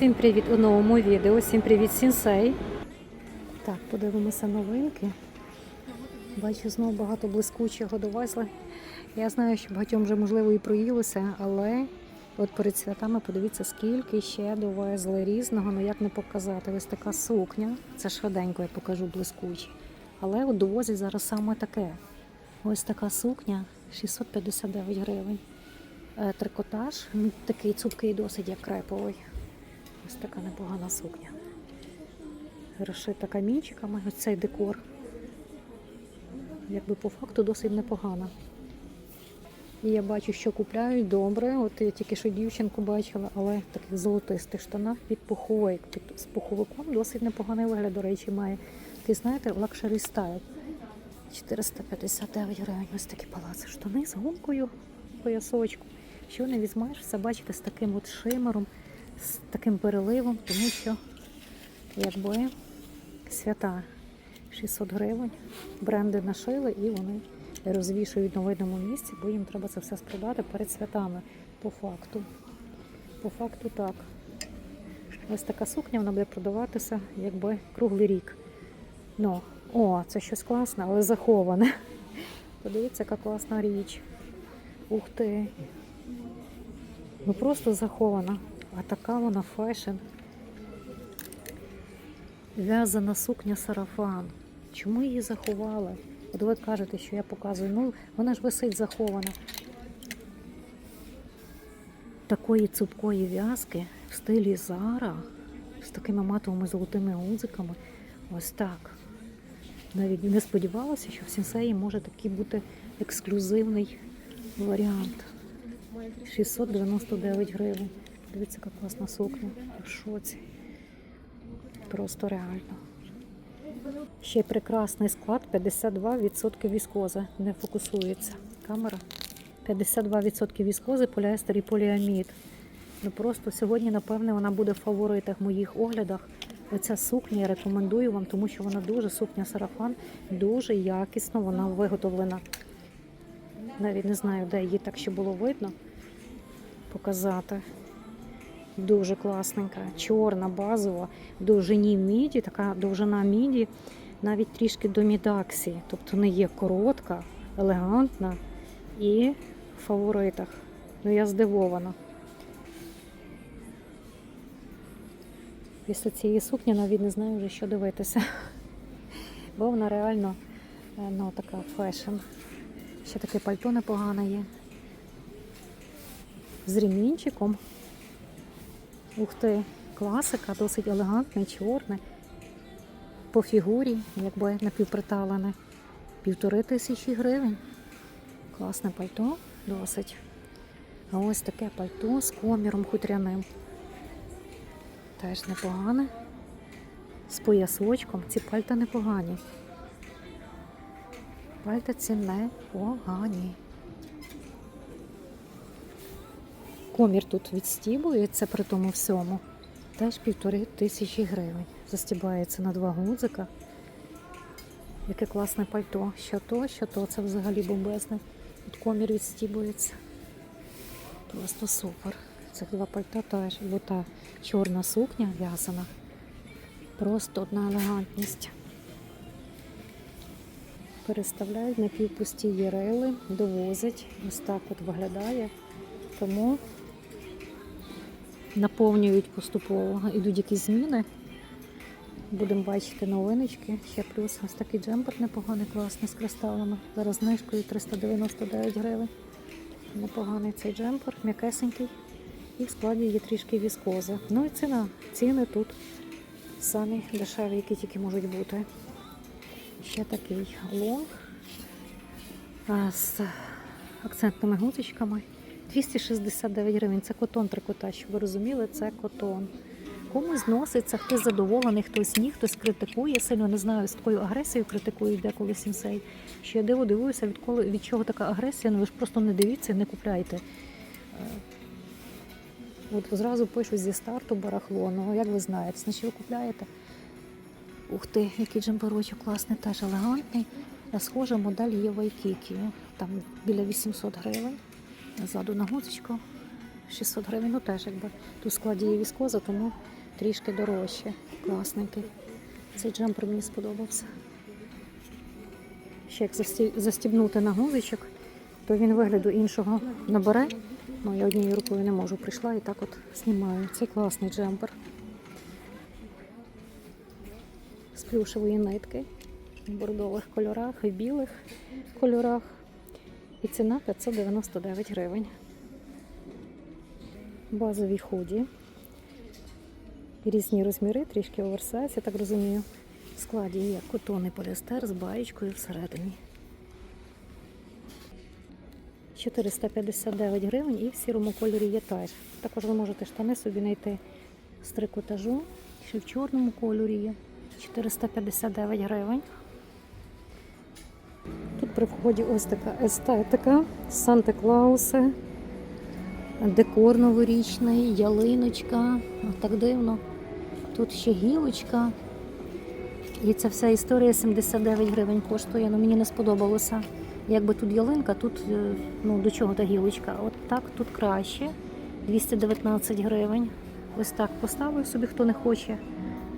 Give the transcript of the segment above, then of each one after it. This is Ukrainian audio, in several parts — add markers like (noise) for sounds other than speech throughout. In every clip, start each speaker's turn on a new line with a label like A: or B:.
A: Всім привіт у новому відео. Всім привіт, сінсей. Так, подивимося новинки. Бачу, знову багато блискучого довезли. Я знаю, що багатьом вже можливо і проїлося, але от перед святами подивіться, скільки ще довезли різного, ну як не показати. Ось така сукня. Це швиденько я покажу блискучі. Але от довозять зараз саме таке. Ось така сукня 659 гривень. Е, Трикотаж, такий цупкий досить як креповий. Ось така непогана сукня. Розшита камінчиками, ось цей декор. Якби по факту досить непогана. І я бачу, що купляють добре. От я тільки що дівчинку бачила, але в таких золотистих штанах під пуховик. Під, з пуховиком досить непоганий вигляд, до речі, має. Такий, знаєте, лакшері стайл. 459 гривень. Ось такі палаци штани з гумкою, поясочку. Що не візьмеш, все бачите, з таким от шимером, з таким переливом, тому що якби свята 600 гривень, бренди нашили і вони розвішують на видному місці, бо їм треба це все спродати перед святами. По факту. По факту так. Ось така сукня вона буде продаватися якби круглий рік. Ну, о, це щось класне, але заховане. Подивіться, яка класна річ. Ух ти. Ну просто захована. А така вона фешн. В'язана сукня сарафан. Чому її заховали? От ви кажете, що я показую. Ну, вона ж висить захована. Такої цупкої в'язки в стилі Зара з такими матовими золотими гудзиками. Ось так. Навіть не сподівалася, що в сенсеї може такий бути ексклюзивний варіант. 699 гривень. Дивіться, яка класна сукня. В шоці. Просто реально. Ще прекрасний склад 52% віскози. Не фокусується камера. 52% віскози, поліестер і поліамід. Ну просто сьогодні, напевне, вона буде в фаворитах моїх оглядах. Оця сукня я рекомендую вам, тому що вона дуже сукня сарафан, дуже якісно вона виготовлена. Навіть не знаю, де її так ще було видно. Показати. Дуже класненька, чорна, базова, довжині міді, така довжина міді, навіть трішки до мідаксі. Тобто не є коротка, елегантна і в фаворитах. Ну я здивована. Після цієї сукні навіть не знаю вже, що дивитися. (laughs) Бо вона реально е, ну, така фешн. Ще таке пальто непогане є. З ремінчиком. Ух ти, класика, досить елегантне, чорне. По фігурі, якби напівприталене. Півтори тисячі гривень. Класне пальто, досить. А ось таке пальто з коміром хутряним. Теж непогане. З поясочком. Ці пальта непогані. Пальта ці непогані. Комір тут відстібується при тому всьому. Теж півтори тисячі гривень. Застібається на два гудзика. Яке класне пальто. Що то, що то, це взагалі бомбезне. Тут комір відстібується. Просто супер. Цих два пальта теж. Бо та чорна сукня в'язана. Просто одна елегантність. Переставляють на півпусті єрели, довозять. Ось так от виглядає. Тому наповнюють поступово. Ідуть якісь зміни. Будемо бачити новиночки. Ще плюс ось такий джемпер непоганий, класний з кристалами. Зараз знижкою 399 гривень. Непоганий цей джемпер, м'якесенький. І в складі є трішки віскози. Ну і ціна. Ціни тут самі дешеві, які тільки можуть бути. Ще такий лонг з акцентними гудзичками. 269 гривень. Це котон трикотаж, щоб ви розуміли, це котон. Комусь зноситься, хтось задоволений, хтось ні, хтось критикує. Сильно не знаю, з такою агресією критикують деколи сінсей. Що я диво дивуюся, від, коли, від чого така агресія, ну ви ж просто не дивіться, і не купляйте. Е, От зразу пишуть зі старту барахло. Ну, як ви знаєте, значить ви купляєте. Ух ти, який джемперочок класний, теж елегантний. Схожа модель є в Айкікі. Там біля 800 гривень. Ззаду на гудзичку. 600 гривень, ну теж якби тут складі є тому трішки дорожче. Класненький. Цей джемпер мені сподобався. Ще як застібнути на гузичок, то він вигляду іншого набере. Ну, я однією рукою не можу. Прийшла і так от знімаю. Це класний джемпер. З плюшевої нитки в бордових кольорах і білих кольорах. І ціна 599 гривень. Базові худі. Різні розміри, трішки оверсайз, я так розумію. В складі є котонний поліестер з баєчкою всередині. 459 гривень і в сірому кольорі є теж. Також ви можете штани собі знайти з трикотажу. Ще в чорному кольорі є. 459 гривень. При вході ось така естетика, Санта-Клауси, декор новорічний, ялиночка. Так дивно. Тут ще гілочка. І ця вся історія 79 гривень коштує. Ну мені не сподобалося. Якби тут ялинка, тут е, ну до чого та гілочка? От так тут краще. 219 гривень. Ось так поставив собі, хто не хоче.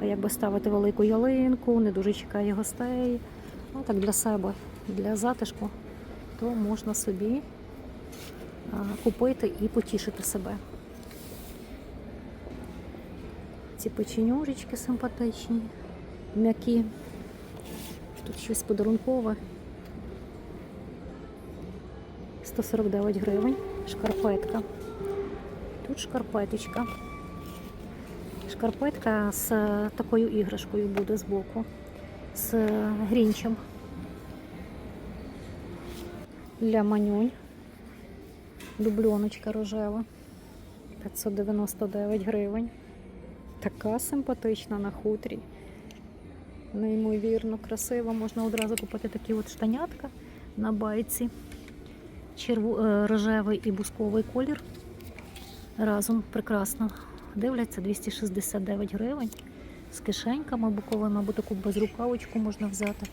A: Якби ставити велику ялинку, не дуже чекає гостей. Ну так для себе, для затишку, то можна собі купити і потішити себе. Ці печенюречки симпатичні, м'які. Тут щось подарункове. 149 гривень. Шкарпетка. Тут шкарпеточка. Шкарпетка з е, такою іграшкою буде збоку, з е, грінчем. Для манюнь. Дубльоночка рожева. 599 гривень. Така симпатична на хутрі. Неймовірно красива. Можна одразу купити такі от штанятка на байці. Черво... е, рожевий і бусковий колір. Разом прекрасно дивляться 269 гривень. З кишеньками боковими, або таку безрукавочку можна взяти.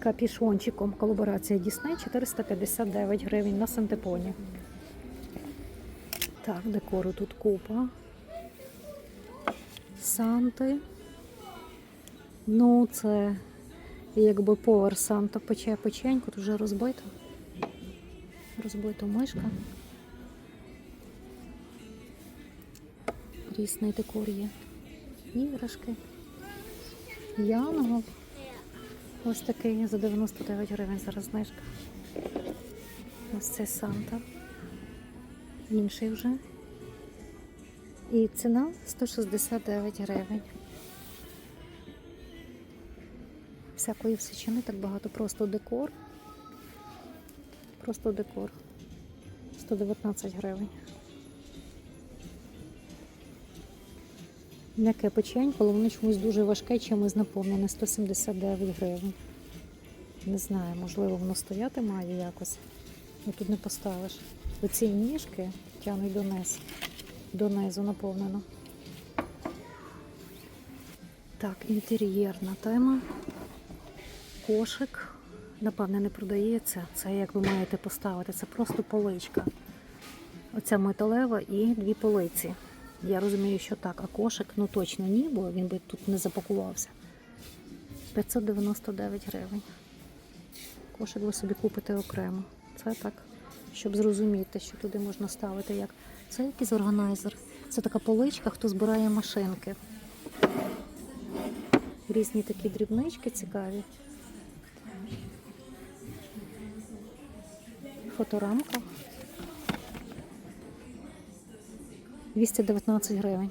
A: Капішончиком колаборація Дісней 459 гривень на синтепоні. Так, декору тут купа. Санти. Ну, це якби повар Санта пече печеньку, тут вже розбито. Розбита мишка. Різний декор є. Іграшки. Янгол. Ось такий за 99 гривень зараз знижка. Ось це Санта. Інший вже. І ціна 169 гривень. Всякої всечини так багато. Просто декор. Просто декор. 119 гривень. М'яке печенько, але воно чомусь дуже важке, чимось наповнене 179 гривень. Не знаю, можливо, воно стояти має якось. Ну тут не поставиш. Оці ніжки тягнуть донизу. Донизу наповнено. Так, інтер'єрна тема. Кошик. Напевне, не продається. Це як ви маєте поставити. Це просто поличка. Оця металева і дві полиці. Я розумію, що так, а кошик, ну точно ні, бо він би тут не запакувався. 599 гривень. Кошик ви собі купите окремо. Це так, щоб зрозуміти, що туди можна ставити як. Це якийсь органайзер. Це така поличка, хто збирає машинки. Різні такі дрібнички цікаві. Фоторамка. 219 гривень.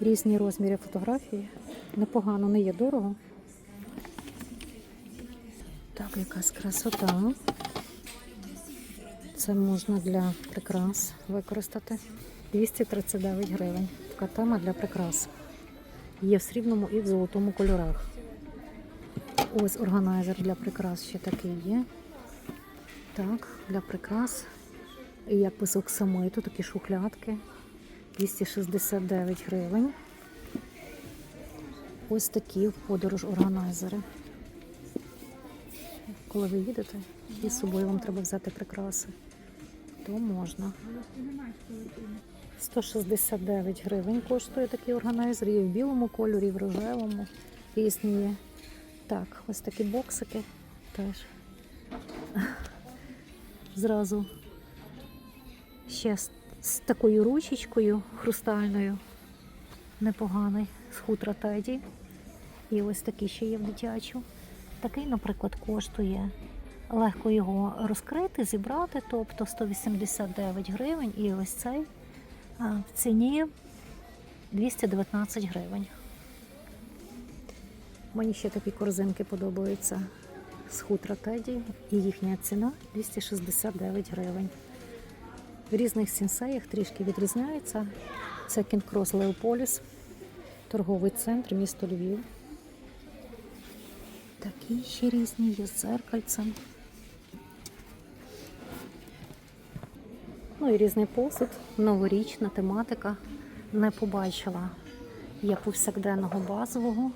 A: Різні розміри фотографії. Непогано, не є дорого. Так, якась красота. Це можна для прикрас використати. 239 гривень. Така тема для прикрас. Є в срібному і в золотому кольорах. Ось органайзер для прикрас ще такий є. Так, для прикрас. І як без оксамиту, такі шухлядки. 269 гривень. Ось такі в подорож органайзери. Коли ви їдете, і з собою вам треба взяти прикраси. то можна. 169 гривень коштує такий органайзер. Є в білому кольорі, і в рожевому. Різні є. Так, ось такі боксики теж. Зразу ще з, такою ручечкою хрустальною. Непоганий з хутра теді. І ось такий ще є в дитячу. Такий, наприклад, коштує легко його розкрити, зібрати, тобто 189 гривень. І ось цей в ціні 219 гривень. Мені ще такі корзинки подобаються з хутра Теді, і їхня ціна 269 гривень. В різних сінсеях трішки відрізняється. Це Кінкрос Леополіс, торговий центр, місто Львів. Такі ще різні є з дзеркальцем. Ну і різний посуд, новорічна тематика. Не побачила я повсякденного базового.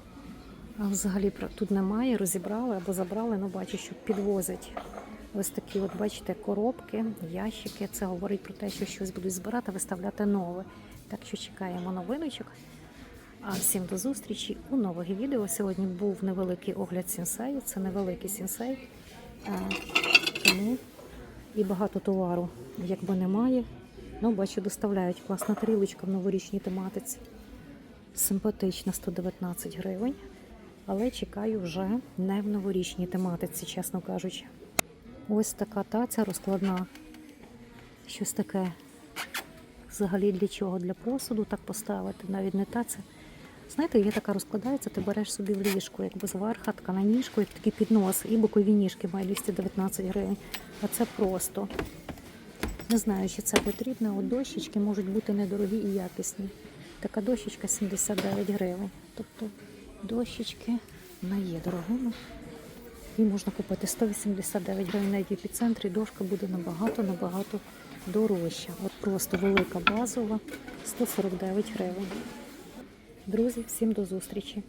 A: А взагалі тут немає, розібрали або забрали, ну бачу, що підвозять. Ось такі, от бачите, коробки, ящики. Це говорить про те, що щось будуть збирати, виставляти нове. Так що чекаємо новиночок. А всім до зустрічі у нових відео. Сьогодні був невеликий огляд сінсею. Це невеликий сінсей. Тому і багато товару якби немає. Ну, бачу, доставляють класна тарілочка в новорічній тематиці. Симпатична 119 гривень. Але чекаю вже не в новорічній тематиці, чесно кажучи. Ось така таця розкладна. Щось таке взагалі для чого? Для посуду так поставити, навіть не таця. Знаєте, є така розкладається, ти береш собі в ліжку, якби зверха, така на ніжку, як такий піднос, і бокові ніжки має 219 гривень. А це просто. Не знаю, чи це потрібно. От дощечки можуть бути недорогі і якісні. Така дощечка 79 гривень. Тобто дощечки не є дорогими. І можна купити 189 гривень навіть в епіцентрі. Дошка буде набагато-набагато дорожча. От просто велика базова 149 гривень. Друзі, всім до зустрічі!